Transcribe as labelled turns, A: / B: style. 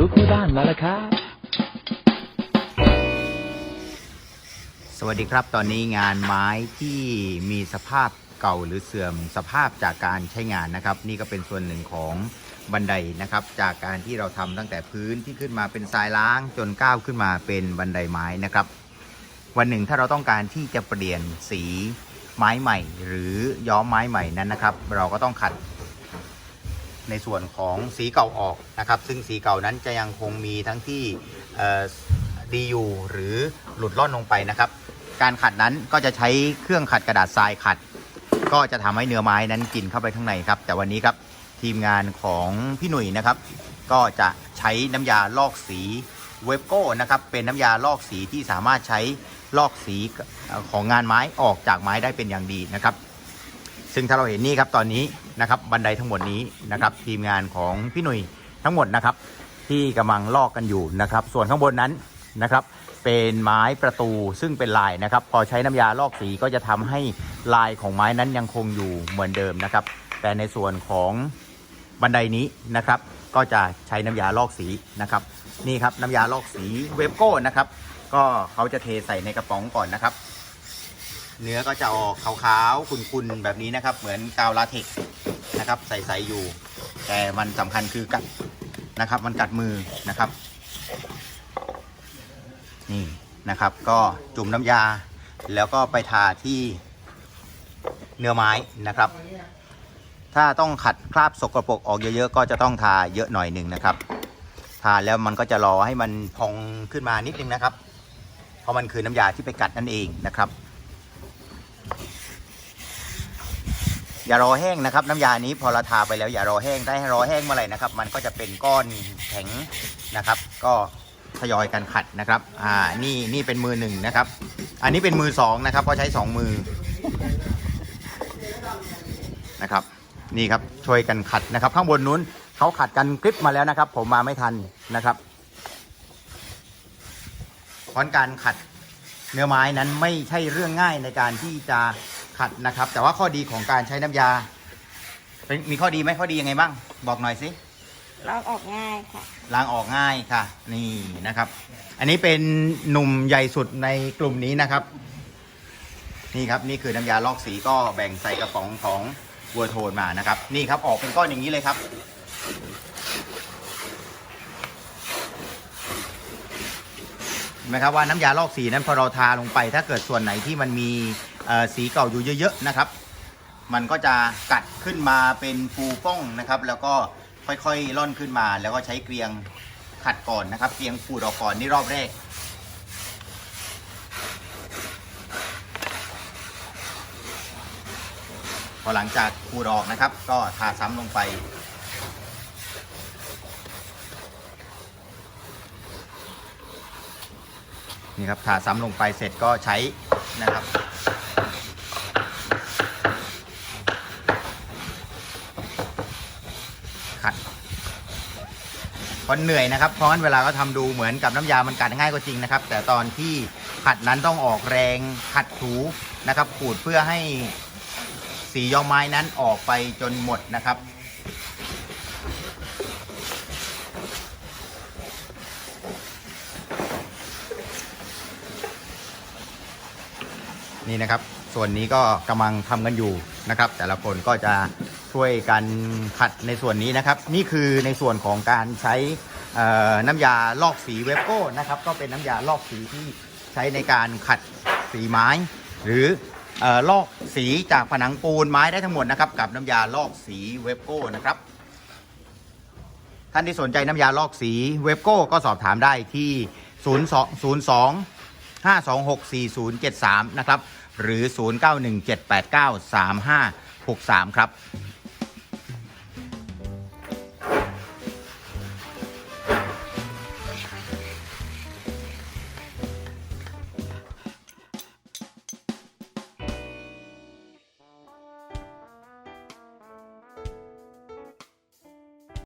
A: รู้คู่บ้านมาแล้วครับ
B: สวัสดีครับตอนนี้งานไม้ที่มีสภาพเก่าหรือเสื่อมสภาพจากการใช้งานนะครับ นี่ก็เป็นส่วนหนึ่งของบันไดนะครับ จากการที่เราทำตั้งแต่พื้นที่ขึ้นมาเป็นทรายล้างจนก้าวขึ้นมาเป็นบันไดไม้นะครับ วันหนึ่งถ้าเราต้องการที่จะเปลี่ยนสีไม้ใหม่ หรือย้อมไม้ใหม่นั้นนะครับ เราก็ต้องขัด ในส่วนของสีเก่าออกนะครับ ซึ่งสีเก่านั้นจะยังคงมีทั้งที่ดีอยู่หรือหลุดล่อนลงไปนะครับ การขัดนั้นก็จะใช้เครื่องขัดกระดาษทรายขัด ก็จะทำให้เนื้อไม้นั้นกินเข้าไปข้างในครับ แต่วันนี้ครับทีมงานของพี่หนุ่ยนะครับ ก็จะใช้น้ำยาลอกสีเวฟโก้นะครับเป็นน้ำยาลอกสีที่สามารถใช้ลอกสีของงานไม้ออกจากไม้ได้เป็นอย่างดีนะครับ ซึ่งถ้าเราเห็นนี่ครับตอนนี้ นะครับบันไดทั้งหมดนี้นะครับทีมงานของพี่หนุ่ยทั้งหมดนะครับ ที่กำลังลอกกันอยู่นะครับ ส่วนข้างบนนั้นนะครับ เป็นไม้ประตูซึ่งเป็นลายนะครับ พอใช้น้ำยาลอกสีก็จะทำให้ลายของไม้นั้นยังคงอยู่เหมือนเดิมนะครับ แต่ในส่วนของบันไดนี้นะครับ ก็จะใช้น้ำยาลอกสีนะครับ นี่ครับน้ำยาลอกสีเวฟโก้นะครับ ก็เขาจะเทใส่ในกระป๋องก่อนนะครับ เนื้อก็จะออกขาวๆขุ่นๆแบบนี้นะครับ เหมือนกาวลาเท็กนะครับใสๆอยู่ แต่มันสำคัญคือกัดนะครับ มันกัดมือนะครับ นี่นะครับ ก็จุ่มน้ำยา แล้วก็ไปทาที่เนื้อไม้นะครับ ถ้าต้องขัดคราบสกรปรกออกเยอะๆ ก็จะต้องทาเยอะหน่อยหนึ่งนะครับ ทาแล้วมันก็จะรอให้มันพองขึ้นมานิดนึงนะครับ เพราะมันคือน้ำยาที่ไปกัดนั่นเองนะครับ อย่ารอแห้งนะครับ น้ำยานี้พอเราทาไปแล้วอย่ารอแห้งได้ให้รอแห้งเมื่อไหร่นะครับ มันก็จะเป็นก้อนแข็งนะครับ ก็ทยอยกันขัดนะครับอ่านี่นี่เป็นมือหนึ่งนะครับ อันนี้เป็นมือสองนะครับก็ใช้สองมือนะครับ นี่ครับช่วยกันขัดนะครับ ข้างบนนู้นเขาขัดกันกริปมาแล้วนะครับ ผมมาไม่ทันนะครับเพราะการขัดเนื้อไม้นั้นไม่ใช่เรื่องง่ายในการที่จะ ขัดนะครับ แต่ว่าข้อดีของการใช้น้ำยาเป็นมีข้อดีไหมข้อดียังไงบ้าง บอกหน่อยสิ
C: ลอกออกง่ายค่ะ
B: ล้างออกง่ายค่ะ นี่นะครับ อันนี้เป็นหนุ่มใหญ่สุดในกลุ่มนี้นะครับ นี่ครับนี่คือน้ำยาลอกสีก็แบ่งใส่กระป๋องของวัวโทนมานะครับ นี่ครับออกเป็นก้อนอย่างนี้เลยครับ เห็นไหมครับว่าน้ำยาลอกสีนั้นพอเราทาลงไป ถ้าเกิดส่วนไหนที่มันมีเอ่อ สีเก่าอยู่เยอะๆนะครับ มันก็จะกัดขึ้นมาเป็นฟูฟ่องนะครับ แล้วก็ค่อยๆล่อนขึ้นมา แล้วก็ใช้เกลียงขัดก่อนนะครับ เกลียงขูดออกก่อนนี่รอบแรกพอหลังจากขูดออกนะครับ ก็ทาซ้ำลงไปนี่ครับทาซ้ำลงไปเสร็จก็ใช้นะครับ เพราะเหนื่อยนะครับ เพราะงั้นเวลาก็ทำดูเหมือนกับน้ำยามันกัดง่ายก็จริงนะครับ แต่ตอนที่ขัดนั้นต้องออกแรงขัดถูนะครับ ขูดเพื่อให้สียอไม้นั้นออกไปจนหมดนะครับนี่นะครับ ส่วนนี้ก็กำลังทำกันอยู่นะครับ แต่ละคนก็จะ ช่วยกันขัดในส่วนนี้นะครับ นี่คือในส่วนของการใช้น้ำยาลอกสีเวฟโก้นะครับ ก็เป็นน้ำยาลอกสีที่ใช้ในการขัดสีไม้ หรือเอ่อลอกสีจากผนังปูนไม้ได้ทั้งหมดนะครับ กับน้ำยาลอกสีเวฟโก้นะครับท่านที่สนใจน้ำยาลอกสีเวฟโก้ก็สอบถามได้ที่ 02 02 5264073 นะครับ หรือ 0917893563 ครับ